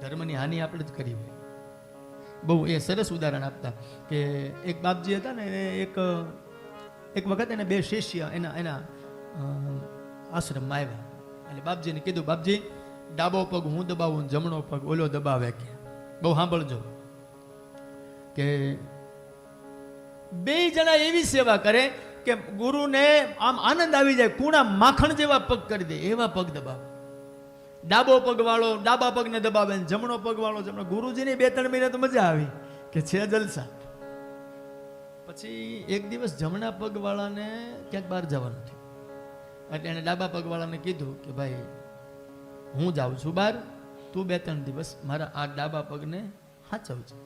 ધર્મની હાનિ આપણે જ કરી હોય. બહુ એ સરસ ઉદાહરણ આપતા કે એક બાપજી હતા ને એને એક એક વખત એને બે શિષ્ય એના એના આશ્રમમાં આવ્યા. એટલે બાપજીને કીધું, બાપજી, ડાબો પગ હું દબાવું જમણો પગ ઓલો દબાવે કે? બહુ સાંભળજો. કે બે જણા એવી સેવા કરે કે ગુરુને આમ આનંદ આવી જાય, કુણા માખણ જેવા પગ કરી દે, એવા પગ દબાવે. ડાબો પગવાળો, ડાબા પગને દબાવે જમણો પગવાળો, જમણો. ગુરુજીની બે ત્રણ મહિના તો મજા આવી કે છે જલસા. પછી એક દિવસ જમણા પગવાળાને ક્યાંક બહાર જવાનું થયું. એટલે એને ડાબા પગવાળાને કીધું કે ભાઈ, હું જાઉં છું બહાર, તું બે ત્રણ દિવસ મારા આ ડાબા પગને હાચવજે.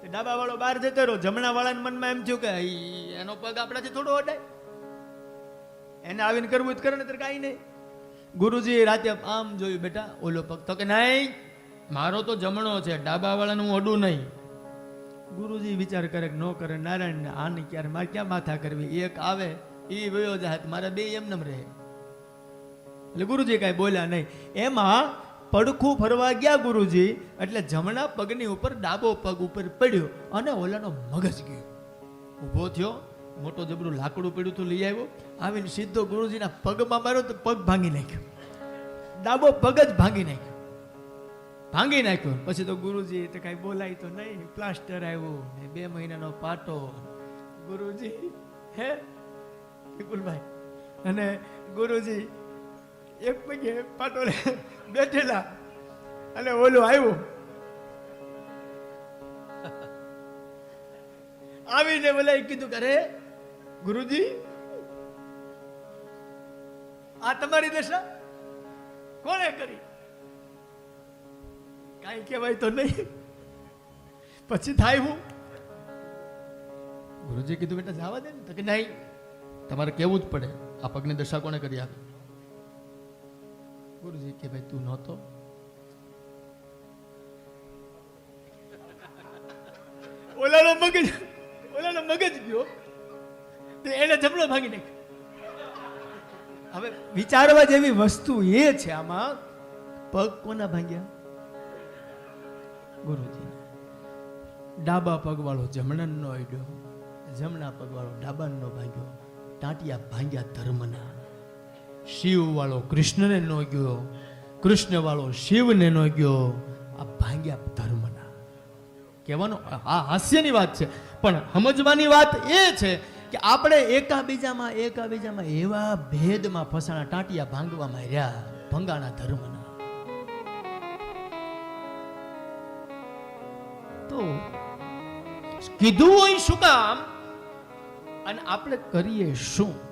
તે ડાબા વાળો બહાર જતો રહ્યો. જમણા વાળાના મનમાં એમ થયું કે એનો પગ આપણાથી થોડો અડાય એને આવીને કરવું જ કરે ને તો કાંઈ નહીં. ગુરુજી રાતે આમ જોયું, બેટા, ઓલો પગ તો કે નહીં, મારો તો જમણો છે ડાબા વાળાનું હું અડું નહીં. ગુરુજી વિચાર કરે ન કરે, નારાયણ ને આને ક્યારે, મારે ક્યાં માથા કરવી? એક આવે એ વયો જાત, મારા બે એમ નમ રહે. એટલે ગુરુજી કાંઈ બોલ્યા નહીં. એમાં પડખું ફરવા ગયા ગુરુજી, એટલે જમણા પગની ઉપર ડાબો પગ ઉપર પડ્યો અને ઓલાનો મગજ ગયો. ઊભો થયો મોટો જબરું લાકડું પડ્યું તો લઈ આવ્યો. આવીને સીધો ગુરુજીના પગમાં માર્યો તો પગ ભાંગી નાખ્યો. ડાબો પગ જ ભાંગી નાખ્યો. ભાંગી નાખ્યો. પછી તો ગુરુજી તો કાંઈ બોલાય તો નહીં. પ્લાસ્ટર આવ્યું ને બે મહિનાનો પાટો. ગુરુજી, હે? વિપુલભાઈ. અને ગુરુજી, એક પગે પાટો બેઠેલા. અને ઓલું આવ્યું. આવીને બોલાય કીધું કે, અરે ગુરુજી, આ તમારી દશા? કોણે કરી? કાંઈ કહેવાય તો નહીં. પછી થાય હું? ગુરુજી કીધું બેટા જવા દે ને. તો કે નહીં. તમારે કેવું જ પડે. આ પગની દશા કોણે કરી આપી? ગુરુજી કે ભાઈ તું નહોતો. ઓલાનો મગજ ઓલાનો મગજ ગયો. એને જમણો ભાગી નાખ્યો. હવે વિચારવા જેવી વસ્તુ એ છે આમાં, પગ કોના ભાંગ્યા? ગુરુજી, ડાબા પગ વાળો અડ્યો જમણા પગવાળો ડાબાનો ભાંગ્યો, ટાંટિયા ભાંગ્યા ધર્મના. શિવ વાળો કૃષ્ણને નો ગયો કૃષ્ણ વાળો શિવને નો ગયો આ ભાંગ્યા ધર્મના. કહેવાનો આ હાસ્યની વાત છે, પણ સમજવાની વાત એ છે કે આપણે એકાબીજામાં એકાબીજામાં એવા ભેદમાં ફસાણા ટાંટિયા ભાંગવામાં રહ્યા ભંગાણા ધર્મના. તો કીધું હોય શું કામ? અને આપણે કરીએ શું?